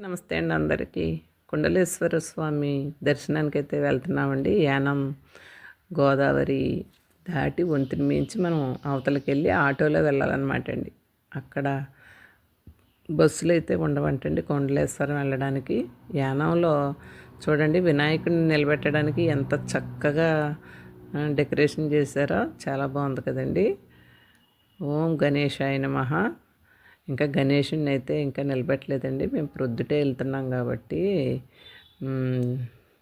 నమస్తే అండి అందరికీ. కుండలేశ్వర స్వామి దర్శనానికి అయితే వెళ్తున్నామండి. యానం గోదావరి దాటి వంతిని మించి మనం అవతలకి వెళ్ళి ఆటోలో వెళ్ళాలన్నమాట అండి. అక్కడ బస్సులు అయితే ఉండవంటండి కొండలేశ్వరం వెళ్ళడానికి. యానంలో చూడండి వినాయకుడిని నిలబెట్టడానికి ఎంత చక్కగా డెకరేషన్ చేశారో చాలా బాగుంది కదండి. ఓం గణేశాయ మహా ఇంకా గణేషుని అయితే ఇంకా నిలబెట్టలేదండి. మేము ప్రొద్దుటే వెళ్తున్నాం కాబట్టి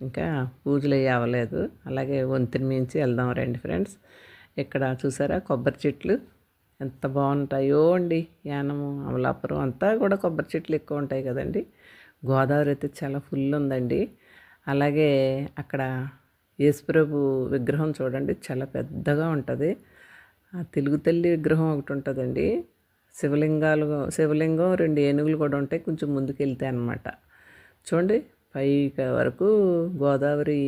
ఇంకా పూజలు అయ్యి అవ్వలేదు. అలాగే వంతిని మించి వెళ్దాం రండి ఫ్రెండ్స్. ఇక్కడ చూసారా కొబ్బరి చెట్లు? ఎంత బాగుంటాయో అండి యానము అమలాపురం అంతా కూడా కొబ్బరి చెట్లు ఎక్కువ ఉంటాయి కదండి. గోదావరి అయితే చాలా ఫుల్ ఉందండి. అలాగే అక్కడ యేసుప్రభు విగ్రహం చూడండి చాలా పెద్దగా ఉంటుంది. ఆ తెలుగు తల్లి విగ్రహం ఒకటి ఉంటుందండి. శివలింగాలు శివలింగం రెండు ఏనుగులు కూడా ఉంటాయి. కొంచెం ముందుకెళ్తాయి అన్నమాట. చూడండి పైకి వరకు గోదావరి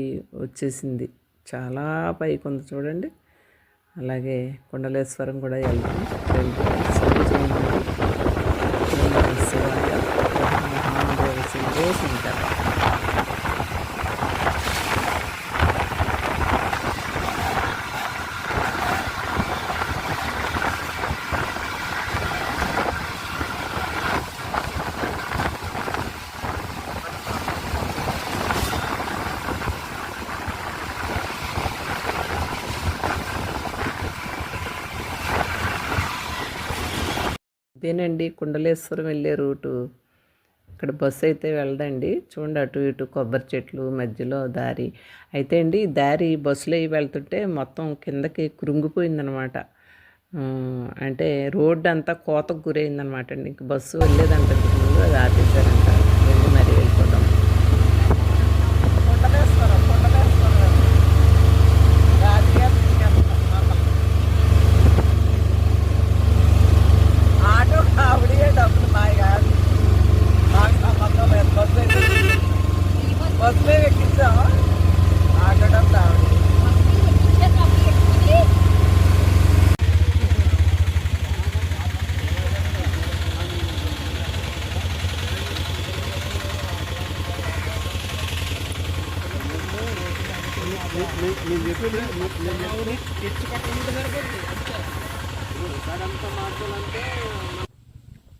వచ్చేసింది. చాలా పైకి ఉంది చూడండి. అలాగే కొండలేశ్వరం కూడా వెళ్దాం వెళ్ళి శివుడు చూడండి. ఓం నమః శివాయ. ఓం మహాదేవ శంభో శంకర. ఇదేనండి కుండలేశ్వరం వెళ్ళే రూటు. ఇక్కడ బస్సు అయితే వెళ్ళదండి. చూడండి అటు ఇటు కొబ్బరి చెట్లు మధ్యలో దారి. అయితే అండి ఈ దారి బస్సులో అవి వెళ్తుంటే మొత్తం కిందకి కృంగిపోయిందనమాట. అంటే రోడ్డు అంతా కోతకు గురైందనమాట అండి. ఇంక బస్సు వెళ్ళేదంట ముందు అది ఆపేశారంట.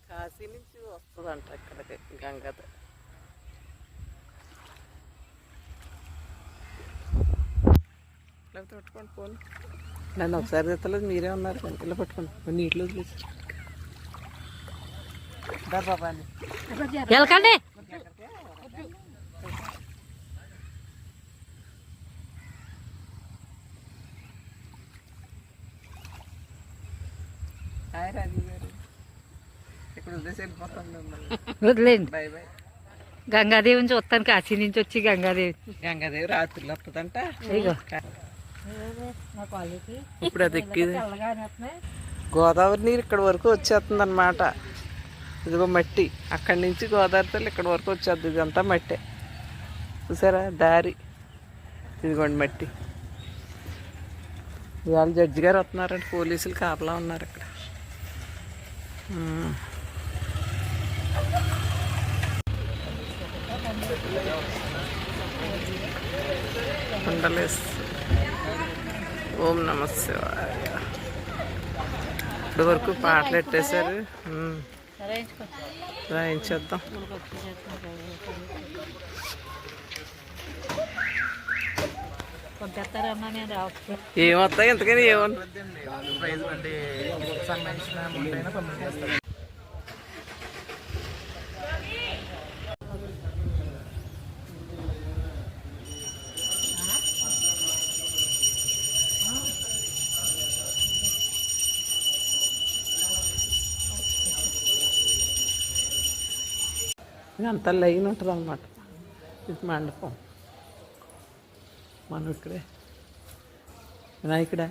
కాశీ నుంచి వస్తుందంట ఇక్కడికి గంగద లేకపోతే పట్టుకోండి పోను నన్ను ఒకసారి తెత్తలేదు మీరే ఉన్నారు కానీ ఇలా పట్టుకోండి నీటిలో వదిలేసి బాబాని వెళ్ళకండి హాయ్ రాజీవ్ గారు ఇక్కడ వదిలేసి వెళ్ళిపోతాం మిమ్మల్ని వదిలేండి గంగాదేవిని చూస్తాను కాశీ నుంచి వచ్చి గంగాదేవి. గంగాదేవి రాత్రులు వస్తుందంట. ఇప్పుడు అది ఎక్కిది గోదావరి నీరు ఇక్కడ వరకు వచ్చేస్తుంది అనమాట ఇదిగో మట్టి. అక్కడి నుంచి గోదావరి తల్లి ఇక్కడ వరకు వచ్చేది ఇదంతా మట్టే. చూసారా? దారి. ఇదిగోండి మట్టి. ఇవాళ జడ్జి గారు వస్తున్నారంటే. పోలీసులు కాపలా ఉన్నారు ఇక్కడ. కుండలేస్ ఓం నమ శివాయ. ఇప్పుడు వరకు పాటలు పెట్టేశారు. రాయించేద్దాం. పంపిస్తారమ్మా నేను రావచ్చు. ఏమొస్తాయి? ఎంతకని ఏమో. ప్రైజ్ సంబంధించిన లైన్ ఉంటుంది అనమాట ఇది మండపం. మనోడిక్కడే వినాయకుడా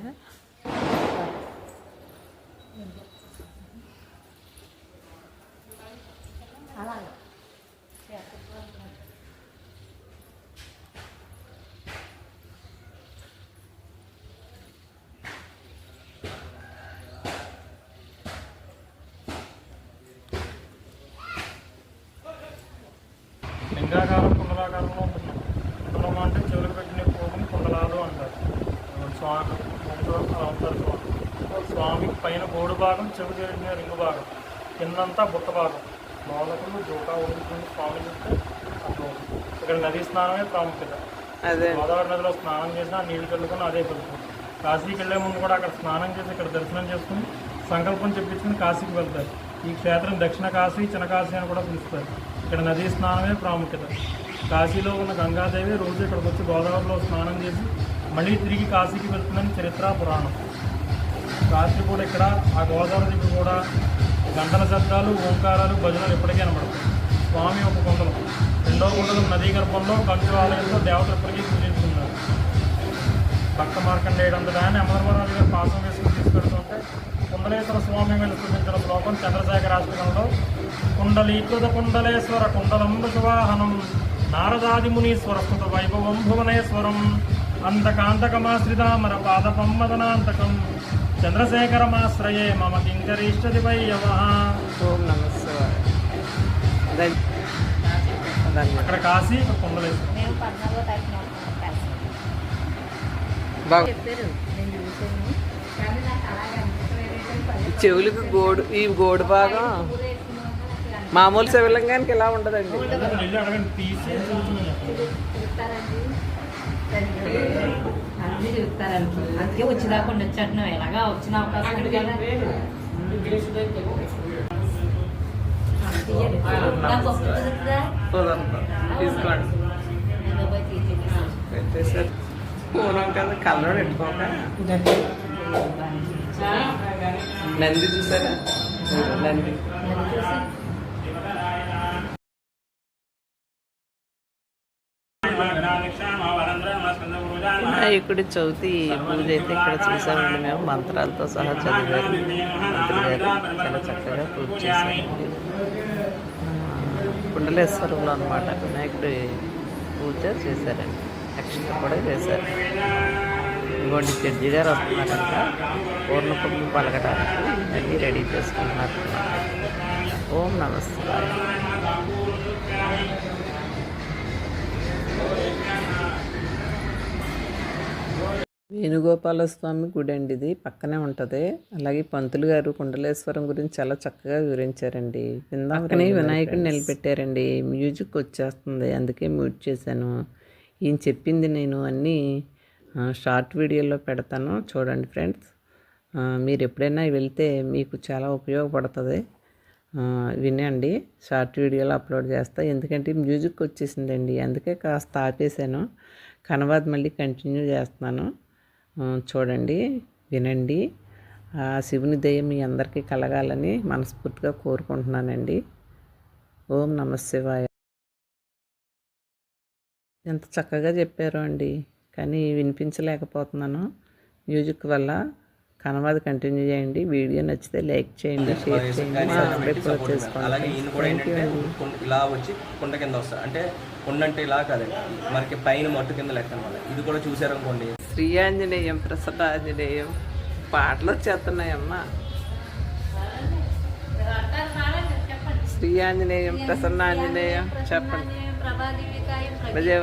లింగాకారం స్వామి ఉంటారు స్వామి స్వామికి పైన గోడు భాగం చెవి జరిగిన రింగు భాగం. కిందంతా బుట్ట భాగం. బాలకులు జోకా ఉడుకుతుంది స్వామి చెప్తే అట్లా ఉంటుంది. ఇక్కడ నదీ స్నానమే ప్రాముఖ్యత. అదే. గోదావరి నదిలో స్నానం చేసినా నీళ్ళు చల్లుకొని అదే ఫలితం. కాశీకి వెళ్ళే ముందు కూడా అక్కడ స్నానం చేసి ఇక్కడ దర్శనం చేసుకుని సంకల్పం చెప్పించుకుని కాశీకి వెళ్తారు. ఈ క్షేత్రం దక్షిణ కాశీ చిన్న కాశీ అని కూడా పిలుస్తారు. ఇక్కడ నదీ స్నానమే ప్రాముఖ్యత. కాశీలో ఉన్న గంగాదేవి రోజు ఇక్కడికి వచ్చి గోదావరిలో స్నానం చేసి మళ్ళీ తిరిగి కాశీకి వెళ్తుందని చరిత్ర పురాణం. రాత్రి కూడా ఇక్కడ ఆ గోదావరి దగ్గర కూడా గంటల శబ్దాలు ఓంకారాలు భజనలు ఇప్పటికే కనబడతాయి స్వామి ఒక కొండలం. రెండో కొండలు నదీ గర్భంలో కంచు ఆలయంలో దేవతలు ఇప్పటికీ పూజించుకున్నారు. భక్త మార్కండేయుడంతటా ఆయన అమరవరాజు గారు పాసం వేసుకుని తీసుకెళ్తుంటే కుండలేశ్వర స్వామి వెలుసుకుంచిన శ్లోకం చంద్రశేఖర ఆశ్రమంలో కుండలీకృత కుండలేశ్వర కుండలంబ శువాహనం నారదాది మునీశ్వర స్తుత వైభవం భువనేశ్వరం అంతకాంతకమాశ్రితామర పాదపమ్మదనాంతకం చంద్రశేఖరమాశ్రయే మమ కింకరీష్టది వై యవః ఓం నమ శివాయ అదే అదన్నమాట అక్కడ కాశీ పల్లె చెవులకు గోడు ఈ గోడు భాగం మామూలు శివలింగానికి ఇలా ఉండదండి అన్ని చూస్తారండి అందుకే వచ్చిదాకా ఉండొచ్చు ఎలాగా వచ్చిన అవకాశం తీసుకోండి నేను కలర్ పెట్టుకోక నంది చూసారా నంది వినాయకుడి చవితి పూజ అయితే ఇక్కడ చూసామండి మేము. మంత్రాలతో సహా చదివారు. మంత్రి గారు చాలా చక్కగా పూజ చేశారండి. కుండలేశ్వరంలో అనమాట వినాయకుడి పూజ చేశారండి. నెక్స్ట్ కూడా చేశారు. ఇదిగోండి జడ్జి గారు వస్తున్నారంట. పూర్ణకుంభం పలకడానికి అన్నీ రెడీ చేసుకుంటున్నారు. ఓం నమస్కారం వేణుగోపాల స్వామి గుడి అండి ఇది పక్కనే ఉంటుంది. అలాగే పంతులు గారు కుండలేశ్వరం గురించి చాలా చక్కగా వివరించారండి. పక్కనే వినాయకుడిని నిలబెట్టారండి. మ్యూజిక్ వచ్చేస్తుంది. అందుకే మ్యూట్ చేశాను. ఈయన చెప్పింది నేను అన్నీ షార్ట్ వీడియోలో పెడతాను. చూడండి ఫ్రెండ్స్. మీరు ఎప్పుడైనా వెళ్తే మీకు చాలా ఉపయోగపడుతుంది. వినండి. షార్ట్ వీడియోలో అప్లోడ్ చేస్తా. ఎందుకంటే మ్యూజిక్ వచ్చేసిందండి. అందుకే కాస్త ఆపేసాను కనవాద్ మళ్ళీ కంటిన్యూ చేస్తున్నాను. చూడండి వినండి. ఆ శివుని దయ మీ అందరికీ కలగాలని మనస్ఫూర్తిగా కోరుకుంటున్నానండి. ఓం నమ శివాయ. ఎంత చక్కగా చెప్పారు అండి. కానీ వినిపించలేకపోతున్నాను. మ్యూజిక్ వల్ల కనవాది కంటిన్యూ చేయండి. వీడియో నచ్చితే లైక్ చేయండి షేర్ చేయండి. సబ్స్క్రైబ్ కూడా చేసుకోండి. అలాగే ఈయన కూడా ఏంటంటే ఇలా వచ్చి కొండ కింద వస్తారు అంటే కొండ అంటే ఇలా కాదండి మనకి పైన మట్టు కింద లెక్క అనమాట. ఇది కూడా చూసారనుకోండి శ్రీ ఆంజనేయం ప్రసన్న ఆంజనేయం పాటలు వచ్చేస్తున్నాయమ్మా శ్రీ ఆంజనేయం ప్రసన్న ఆంజనేయం చెప్పండి భజే